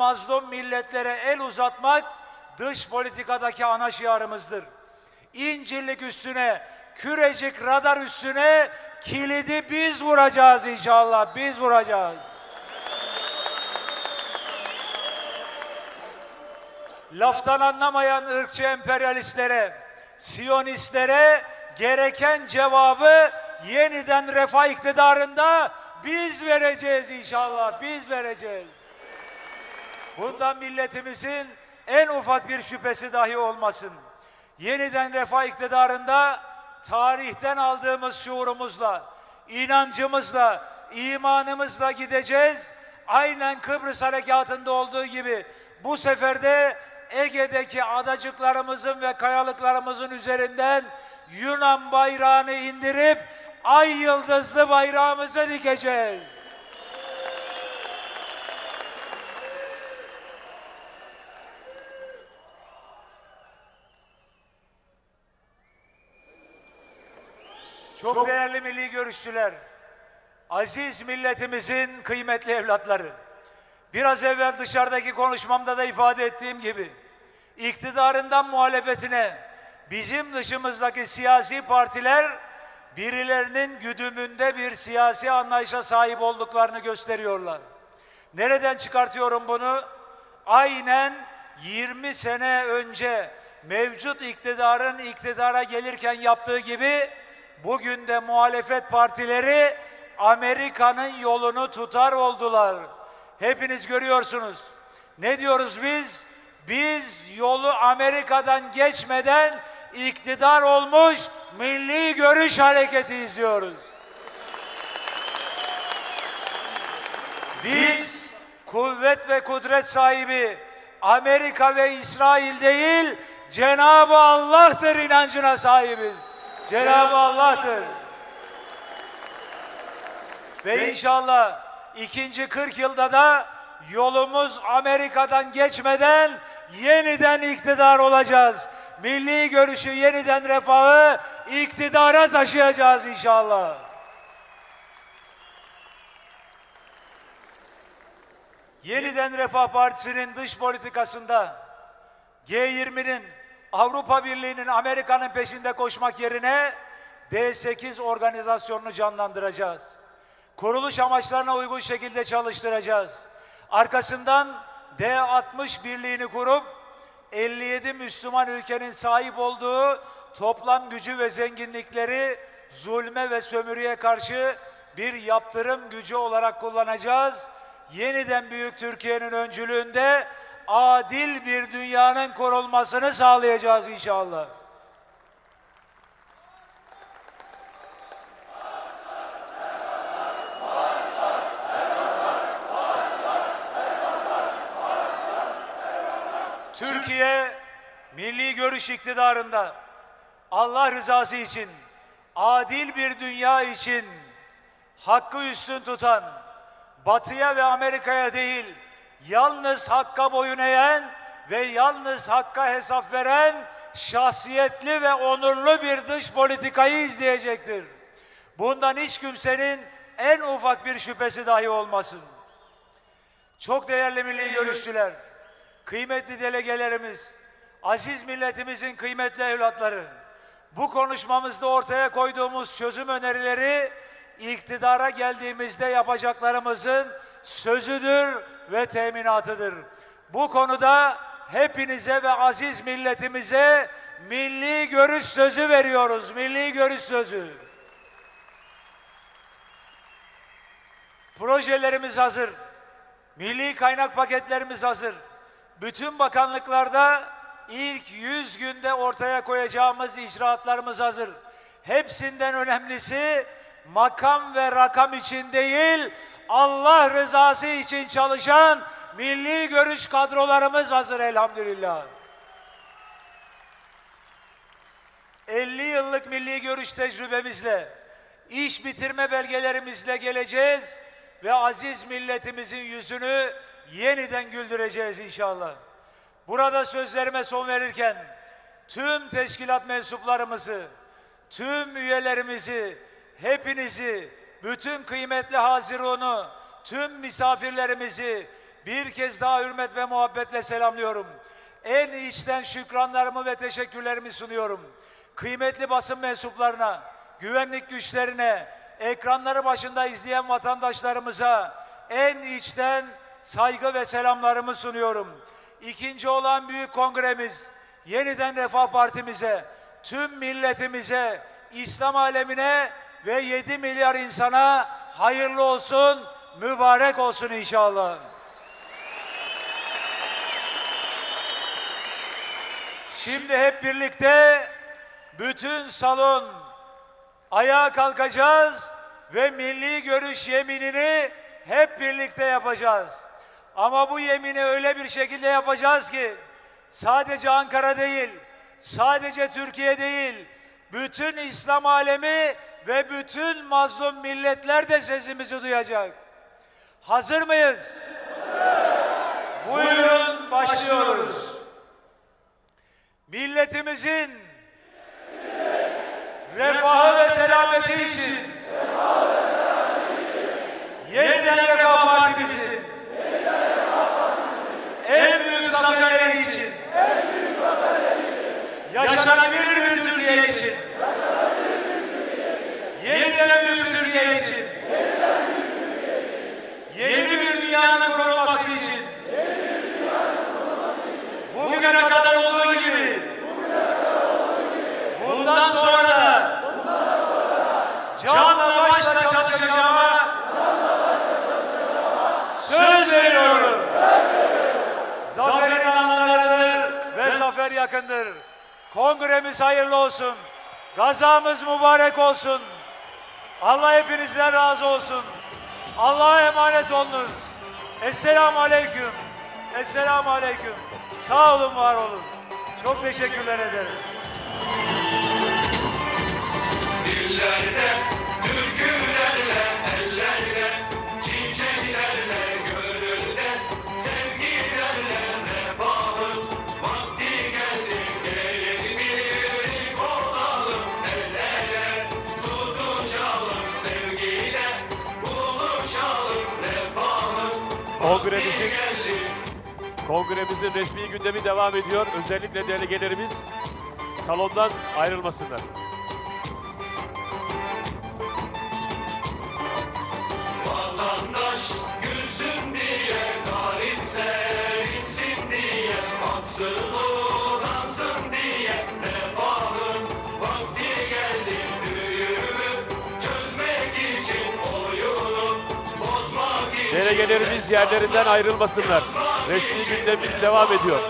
mazlum milletlere el uzatmak dış politikadaki ana şiarımızdır. İncirlik üstüne, kürecik radar üstüne kilidi biz vuracağız inşallah. Biz vuracağız. Laftan anlamayan ırkçı emperyalistlere, siyonistlere gereken cevabı yeniden refah iktidarında biz vereceğiz inşallah. Biz vereceğiz. Bundan milletimizin en ufak bir şüphesi dahi olmasın. Yeniden refah iktidarında tarihten aldığımız şuurumuzla, inancımızla, imanımızla gideceğiz. Aynen Kıbrıs harekatında olduğu gibi bu sefer de Ege'deki adacıklarımızın ve kayalıklarımızın üzerinden Yunan bayrağını indirip ay yıldızlı bayrağımızı dikeceğiz. Çok değerli milli görüşçüler, aziz milletimizin kıymetli evlatları. Biraz evvel dışarıdaki konuşmamda da ifade ettiğim gibi, iktidarından muhalefetine bizim dışımızdaki siyasi partiler birilerinin güdümünde bir siyasi anlayışa sahip olduklarını gösteriyorlar. Nereden çıkartıyorum bunu? Aynen 20 sene önce mevcut iktidarın iktidara gelirken yaptığı gibi bugün de muhalefet partileri Amerika'nın yolunu tutar oldular. Hepiniz görüyorsunuz. Ne diyoruz biz? Biz yolu Amerika'dan geçmeden iktidar olmuş milli görüş hareketi izliyoruz. Biz kuvvet ve kudret sahibi Amerika ve İsrail değil, Cenab-ı Allah'tır inancına sahibiz. Cenab-ı Allah'tır. Ve inşallah ikinci 40 yılda da yolumuz Amerika'dan geçmeden yeniden iktidar olacağız. Milli görüşü yeniden refahı iktidara taşıyacağız inşallah. Yeniden Refah Partisi'nin dış politikasında G20'nin, Avrupa Birliği'nin, Amerika'nın peşinde koşmak yerine D8 organizasyonunu canlandıracağız. Kuruluş amaçlarına uygun şekilde çalıştıracağız. Arkasından D60 birliğini kurup 57 Müslüman ülkenin sahip olduğu toplam gücü ve zenginlikleri zulme ve sömürüye karşı bir yaptırım gücü olarak kullanacağız. Yeniden Büyük Türkiye'nin öncülüğünde adil bir dünyanın kurulmasını sağlayacağız inşallah. Türkiye milli görüş iktidarında Allah rızası için, adil bir dünya için hakkı üstün tutan, batıya ve Amerika'ya değil, yalnız hakka boyun eğen ve yalnız hakka hesap veren şahsiyetli ve onurlu bir dış politikayı izleyecektir. Bundan hiç kimsenin en ufak bir şüphesi dahi olmasın. Çok değerli milli görüşçüler, kıymetli delegelerimiz, aziz milletimizin kıymetli evlatları, bu konuşmamızda ortaya koyduğumuz çözüm önerileri iktidara geldiğimizde yapacaklarımızın sözüdür ve teminatıdır. Bu konuda hepinize ve aziz milletimize milli görüş sözü veriyoruz. Milli görüş sözü. Projelerimiz hazır. Milli kaynak paketlerimiz hazır. Bütün bakanlıklarda ilk 100 günde ortaya koyacağımız icraatlarımız hazır. Hepsinden önemlisi makam ve rakam için değil, Allah rızası için çalışan milli görüş kadrolarımız hazır elhamdülillah. 50 yıllık milli görüş tecrübemizle, iş bitirme belgelerimizle geleceğiz ve aziz milletimizin yüzünü yeniden güldüreceğiz inşallah. Burada sözlerime son verirken tüm teşkilat mensuplarımızı, tüm üyelerimizi, hepinizi, bütün kıymetli Hazirun'u, tüm misafirlerimizi, bir kez daha hürmet ve muhabbetle selamlıyorum. En içten şükranlarımı ve teşekkürlerimi sunuyorum. Kıymetli basın mensuplarına, güvenlik güçlerine, ekranları başında izleyen vatandaşlarımıza en içten saygı ve selamlarımı sunuyorum. İkinci olan büyük kongremiz yeniden Refah Partimize, tüm milletimize, İslam alemine ve 7 milyar insana hayırlı olsun, mübarek olsun inşallah. Şimdi hep birlikte bütün salon ayağa kalkacağız ve milli görüş yeminini hep birlikte yapacağız. Ama bu yemini öyle bir şekilde yapacağız ki sadece Ankara değil, sadece Türkiye değil, bütün İslam alemi ve bütün mazlum milletler de sesimizi duyacak. Hazır mıyız? Buyurun başlıyoruz. Milletimizin refahı ve selameti için yeniden Refah Partimizin en büyük zaferleri için yaşanabilir bir Türkiye için yeniden büyük Türkiye için yeni bir dünyanın kurulması için bugüne kadar olduğu gibi bundan sonra da canla başla çalışacağıma söz veriyorum. Zaferin anlarıdır ve zafer yakındır. Kongremiz hayırlı olsun. Gazamız mübarek olsun. Allah hepinizden razı olsun. Allah'a emanet olunuz. Esselamu Aleyküm. Esselamu Aleyküm. Sağ olun, var olun. Çok teşekkürler ederim. Kongremizin kongremizin resmi gündemi devam ediyor. Özellikle delegelerimiz salondan ayrılmasınlar. Delegelerimiz yerlerinden ayrılmasınlar. Resmi gündemimiz devam ediyor.